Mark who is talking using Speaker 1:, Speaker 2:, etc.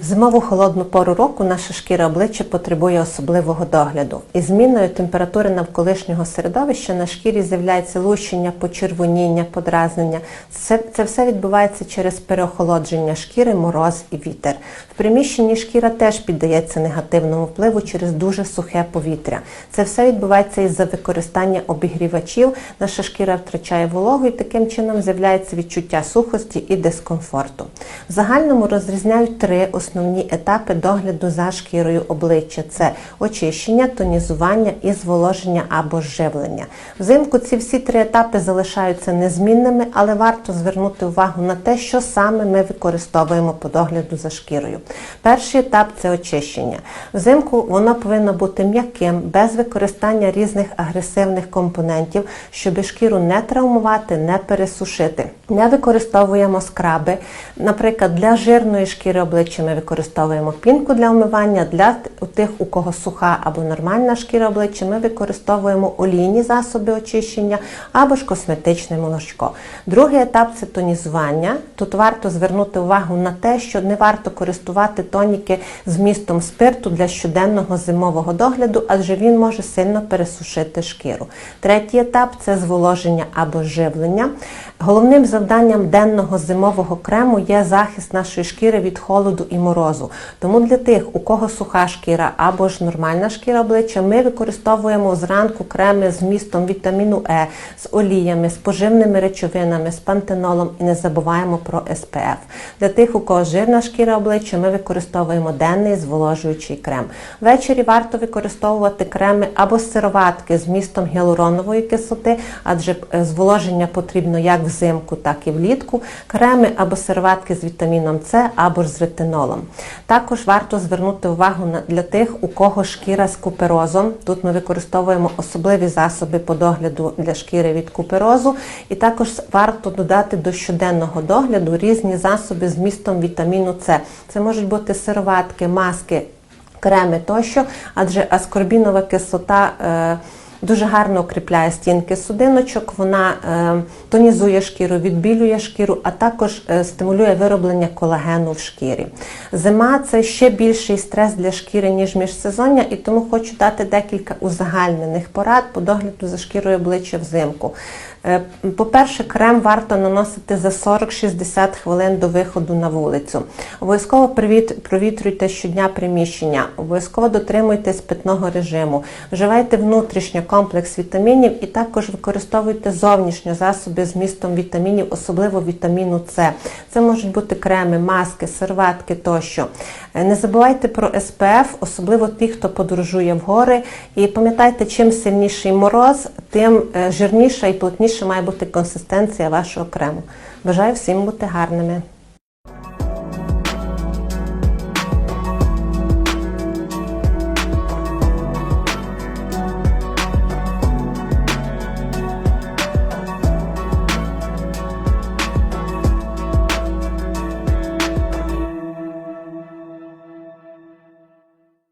Speaker 1: В зимову холодну пору року наша шкіра обличчя потребує особливого догляду. Із зміною температури навколишнього середовища на шкірі з'являється лущення, почервоніння, подразнення. Це, це все відбувається через переохолодження шкіри, мороз і вітер. В приміщенні шкіра теж піддається негативному впливу через дуже сухе повітря. Це все відбувається із-за використання обігрівачів. Наша шкіра втрачає вологу і таким чином з'являється відчуття сухості і дискомфорту. В загальному розрізняють три основні етапи догляду за шкірою обличчя: це очищення, тонізування і зволоження або живлення. Взимку ці всі три етапи залишаються незмінними, але варто звернути увагу на те, що саме ми використовуємо по догляду за шкірою. Перший етап це очищення. Взимку воно повинно бути м'яким, без використання різних агресивних компонентів, щоб шкіру не травмувати, не пересушити. Не використовуємо скраби. Наприклад, для жирної шкіри обличчя ми використовуємо пінку для вмивання. Для тих, у кого суха або нормальна шкіра обличчя, ми використовуємо олійні засоби очищення або ж косметичне молочко. Другий етап це тонізування. Тут варто звернути увагу на те, що не варто користувати тоніки з містом спирту для щоденного зимового догляду, адже він може сильно пересушити шкіру. Третій етап це зволоження або живлення. Головним завданням денного зимового крему є захист нашої шкіри від холоду і морозу. Тому для тих, у кого суха шкіра або ж нормальна шкіра обличчя, ми використовуємо зранку креми з містом вітаміну Е, з оліями, з поживними речовинами, з пантенолом і не забуваємо про СПФ. Для тих, у кого жирна шкіра обличчя, ми використовуємо денний зволожуючий крем. Ввечері варто використовувати креми або сироватки з містом гіалуронової кислоти, адже е, зволоження потрібно як взимку, так і влітку. Креми або сироватки з вітаміном С або ж з ретинолом. Також варто звернути увагу на для тих, у кого шкіра з куперозом. Тут ми використовуємо особливі засоби по догляду для шкіри від куперозу, і також варто додати до щоденного догляду різні засоби з містом вітаміну С. Це можуть бути сироватки, маски, креми тощо, адже аскорбінова кислота. Е, Дуже гарно укріпляє стінки судиночок, вона е, тонізує шкіру, відбілює шкіру, а також е, стимулює вироблення колагену в шкірі. Зима це ще більший стрес для шкіри, ніж міжсезоння, і тому хочу дати декілька узагальнених порад по догляду за шкірою обличчя взимку. Е, По-перше, крем варто наносити за 40-60 хвилин до виходу на вулицю. Обов'язково провітрюйте щодня приміщення, обов'язково дотримуйтесь питного режиму, вживайте внутрішньо комплекс вітамінів і також використовуйте зовнішньо засоби з містом вітамінів, особливо вітаміну С. Це можуть бути креми, маски, серватки тощо. Е, Не забувайте про СПФ, особливо ті, хто подорожує в гори. І пам'ятайте, чим сильніший мороз, тим е, жирніша і плотніша має бути консистенція вашого крему. Бажаю всім бути гарними.